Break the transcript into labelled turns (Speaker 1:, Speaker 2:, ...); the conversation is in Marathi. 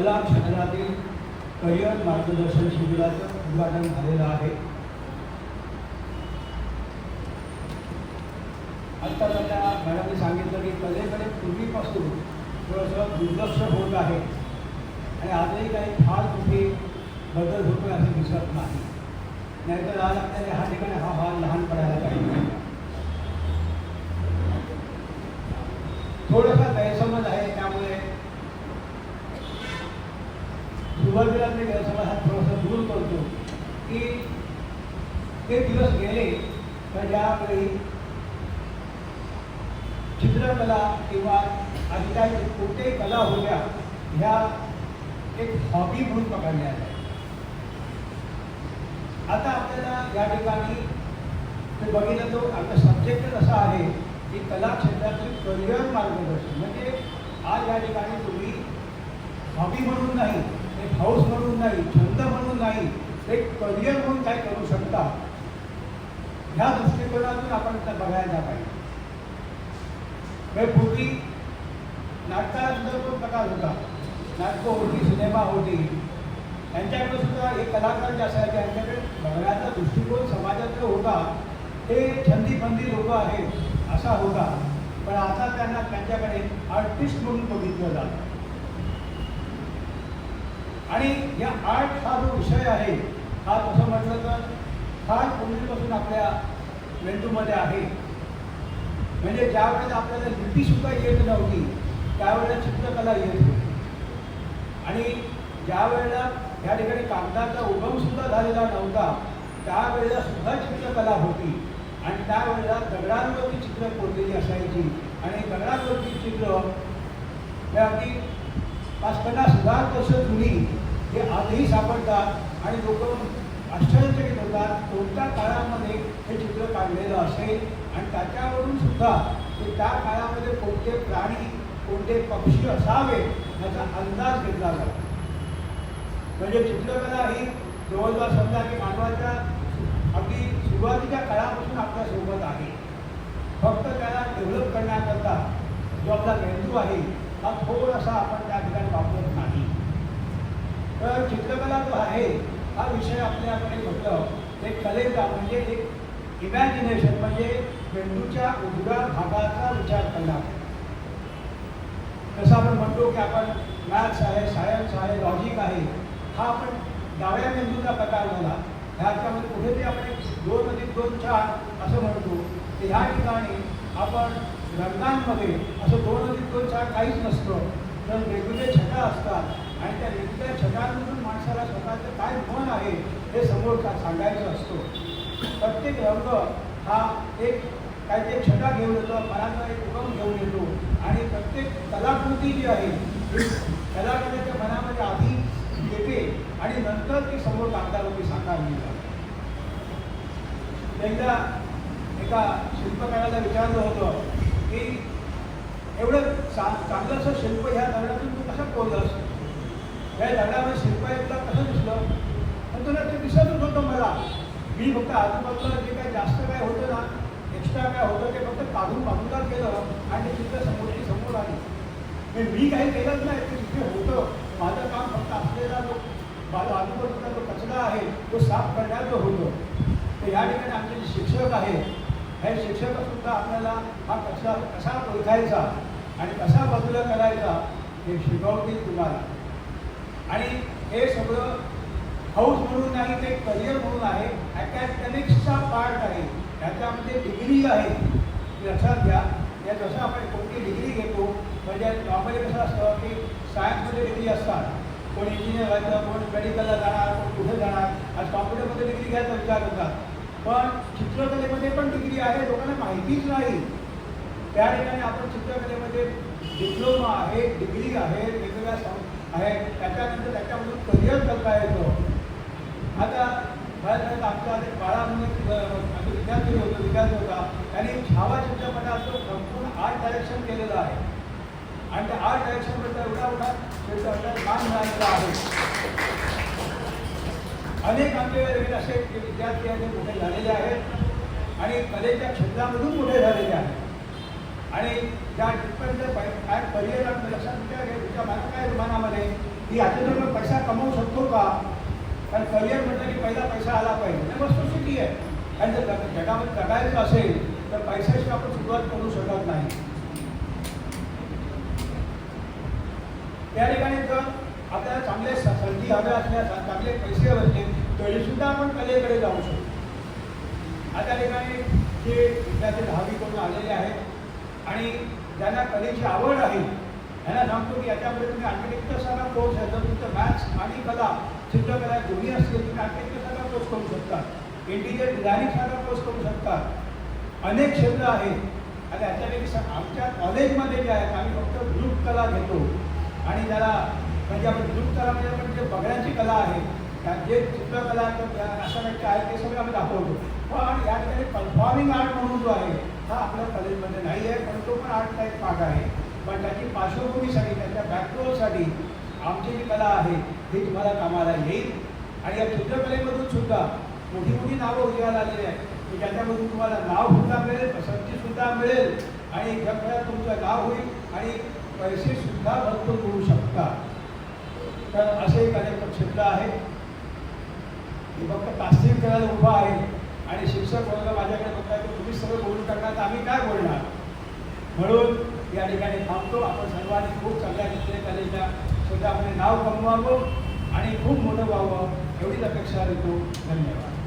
Speaker 1: कला क्षेत्रातील करिअर मार्गदर्शन शिबिराचं उद्घाटन झालेलं आहे. आत्ता त्या मॅडमने सांगितलं की कलेकडे पूर्वीपासून थोडंसं दुर्लक्ष होत आहे आणि आजही काही फार मोठी बदल होतोय असं दिसत नाही. नाहीतर आज आपल्याला ह्या ठिकाणी हा भाग लहान पडायला पाहिजे. थोडासा गैरसमज आहे त्यामुळे सुरुवातीला मी गैरसमज हा थोडासा दूर करतो की ते दिवस गेले तर ज्यावेळी चित्रकला किंवा आणि काही कोणत्याही कला होत्या ह्या एक हॉबी म्हणून पकडल्या आता आपल्याला या ठिकाणी ते बघितलं तो आपला सब्जेक्टच असा आहे की कला क्षेत्रातील करिअर मार्गदर्शन. म्हणजे आज या ठिकाणी तुम्ही हॉबी म्हणून नाही एक हाऊस म्हणून नाही छंद म्हणून नाही एक करिअर म्हणून काय करू शकता? ह्या दृष्टिकोनातून आपण त्या बघायला पाहिजे पूर्वी नाटकाला सुद्धा तो प्रकार होता नाटकं होती सिनेमा होती. यांच्याकडे सुद्धा एक कलाकार जे असायचे यांच्याकडे बघण्याचा दृष्टिकोन समाजात होता. ते छंदीबंदी लोक आहेत असा होता. पण आता त्यांना त्यांच्याकडे आर्टिस्ट म्हणून बघितलं जातं. आणि या आर्ट हा जो विषय आहे हा तसं म्हटलं तर फार पूर्वीपासून आपल्या मेंदूमध्ये आहे. म्हणजे ज्या वेळेला आपल्याला लिपी सुद्धा येत नव्हती त्यावेळेला चित्रकला येत होती. आणि ज्या वेळेला या ठिकाणी कागदाचा उगम सुद्धा झालेला नव्हता त्यावेळेला सुद्धा चित्रकला होती. आणि त्यावेळेला दगडांवरती चित्र कोरलेली असायची. आणि दगडांवरती चित्र हे अगदी पाच पन्नास हजार वर्ष जुनी हे आजही सापडतात आणि लोक आश्चर्यचकित होतात. कोणत्या काळामध्ये हे चित्र काढलेलं असेल? आणि त्याच्यावरून सुद्धा ते त्या काळामध्ये कोणते प्राणी कोणते पक्षी असावे याचा अंदाज घेतला जातो. म्हणजे चित्रकला ही जवळजवळ समजा की मानवाच्या अगदी सुरुवातीच्या काळापासून आपल्यासोबत आहे. फक्त त्याला डेव्हलप करण्याकरता जो आपला मेंदू आहे हा थोडासा आपण त्या ठिकाणी वापरत नाही. तर चित्रकला जो आहे हा विषय आपल्याकडे म्हटलं एक कलेचा म्हणजे एक इमॅजिनेशन म्हणजे मेंदूच्या उजव्या भागाचा विचार करणार जसं आपण म्हणतो की आपण मॅथ्स आहे सायन्स आहे लॉजिक आहे हा आपण डाव्या मेंदूचा प्रकार झाला. ह्याच्यामध्ये कुठेतरी आपण दोन अधिक दोन चार असं म्हणतो. की ह्या ठिकाणी आपण रंगांमध्ये असं दोन अधिक दोन चार काहीच नसतं. तर वेगवेगळे छटा असतात. आणि त्या वेगवेगळ्या छटांमधून माणसाला स्वतःचं काय मन आहे हे समोर का सांगायचं असतो? प्रत्येक रंग हा एक काहीतरी छटा घेऊन येतो मनाचा एक उगम घेऊन येतो. आणि प्रत्येक कलाकृती जी आहे कलाकाराच्या मनामध्ये आधी येते आणि नंतर ती समोर कागदावरती साकारली जाते एकदा एका शिल्पकाराला विचारलं होतं की एवढं चा शिल्प ह्या दगडातून तू कसं कोरलंस या दगडामध्ये शिल्प आहे तुला कसं दिसलं? पण तुला ते दिसतच होतं मला. मी फक्त आजूबाजूला जे काही जास्त काय होतं ना एक्स्ट्रा काय होतं ते फक्त काढून बाजूला केलं आणि तिथं समोरची समोर आली. म्हणजे मी काही केलंच नाही ते तिथे होतं. माझं काम फक्त असलेला जो माझा आजूबाजूचा जो कचरा आहे तो साफ करण्याचं होतं. तर या ठिकाणी आमचे जे शिक्षक आहेत हे शिक्षक सुद्धा आपल्याला हा कचरा कसा ओळखायचा आणि कसा बाजूला करायचा हे शिकवतील तुम्हाला. आणि हे सगळं हाऊस म्हणून नाही ते करिअर म्हणून आहे. अकॅडमिक्सचा पार्ट आहे. त्याच्यामध्ये डिग्री आहे. लक्षात घ्या. या जसं आपण कोणती डिग्री घेतो म्हणजे नॉर्मली कसं असतं की सायन्समध्ये डिग्री असतात. कोण इंजिनियर व्हायचं कोण मेडिकलला जाणार कोण कुठे जाणार. आज कॉम्प्युटरमध्ये डिग्री घ्यायचा विचार करतात. पण चित्रकलेमध्ये पण डिग्री आहे. लोकांना माहितीच नाही. त्या ठिकाणी आपण चित्रकलेमध्ये डिप्लोमा आहे डिग्री आहे. वेगवेगळ्या सं आहे. त्याच्यानंतर त्याच्यामधून करिअर करता येतो? आता बऱ्याच वेळेला आमचा एक बाळा म्हणून विद्यार्थी होतो विद्यार्थी होता. त्यांनी छावा चित्रपटाचं संपूर्ण आर्ट डायरेक्शन केलेलं आहे. आणि त्या आर्ट डायरेक्शनबद्दल एवढा एवढा चित्रपटात मान मिळालेला आहे. अनेक आमचे असे जे विद्यार्थी आहेत ते मोठे झालेले आहेत. आणि कलेच्या क्षेत्रामधून मोठे झालेले आहेत. आणि त्या टिप्पणीचं काय करिअर लक्षात विचार घ्या तुझ्या मला काय मनामध्ये की याच्यातून मी पैसा कमवू शकतो का? कारण करिअर म्हटलं की पहिला पैसा आला पाहिजे. नाही वस्तुस्थिती आहे. आणि जर जगामध्ये जगायचं असेल तर पैशाशी आपण सुरुवात करू शकत नाही. त्या ठिकाणी जर आपल्याला चांगले संधी हव्या असल्या चांगले पैसे हवे असतील तरीसुद्धा आपण कलेकडे जाऊ शकतो. आता ठिकाणी जे विद्यार्थी दहावी करून आलेले आहेत आणि ज्यांना कलेची आवड आहे त्यांना सांगतो की याच्यामध्ये तुम्ही आर्किटेक्चर सारखा कोर्स आहे. जर तुमचं मॅथ्स आणि कला चित्रकला दोन्ही असतील तुम्ही आर्किटेक्चर सारखा कोर्स करू शकता. इंटिरियर डिझायनिंग सारखा कोर्स करू शकता. अनेक क्षेत्र आहेत. आणि याच्यापैकी स- आमच्या कॉलेजमध्ये जे आहेत आम्ही फक्त ग्रुप कला घेतो. आणि त्याला म्हणजे आपण ग्रुप कला म्हणजे आपण जे बघण्याची कला आहे त्या जे चित्रकला किंवा अशा व्यक्ती आहेत ते सगळं आम्ही दाखवतो. पण या ठिकाणी परफॉर्मिंग आर्ट म्हणून जो आहे हा आपल्या कॉलेजमध्ये नाही आहे पण तो पण आर्टचा एक भाग आहे. पण त्याची पार्श्वभूमीसाठी त्याच्या बॅकग्राऊंडसाठी आमची जी कला आहे ती तुम्हाला कामाला येईल. आणि या चित्रकलेमधून सुद्धा मोठी मोठी नावं उदयाला आलेली आहेत. की ज्याच्यामधून तुम्हाला नाव सुद्धा मिळेल पसंतीसुद्धा मिळेल आणि जगभरात तुमचं नाव होईल आणि पैसे सुद्धा भरपूर मिळू शकता तर असे एक अनेक क्षेत्र आहे मी फक्त कास्टिंग करायला उभा आहे. आणि शिक्षक वर्ग माझ्याकडे बघताय की तुम्ही सगळं बोलून टाकणार तर आम्ही काय बोलणार? म्हणून या ठिकाणी थांबतो. आपण सर्वांनी खूप चांगल्या रीतीने कलेच्या स्वतःमध्ये नाव कमवावं आणि खूप मोठं व्हावं एवढीच अपेक्षा देतो धन्यवाद.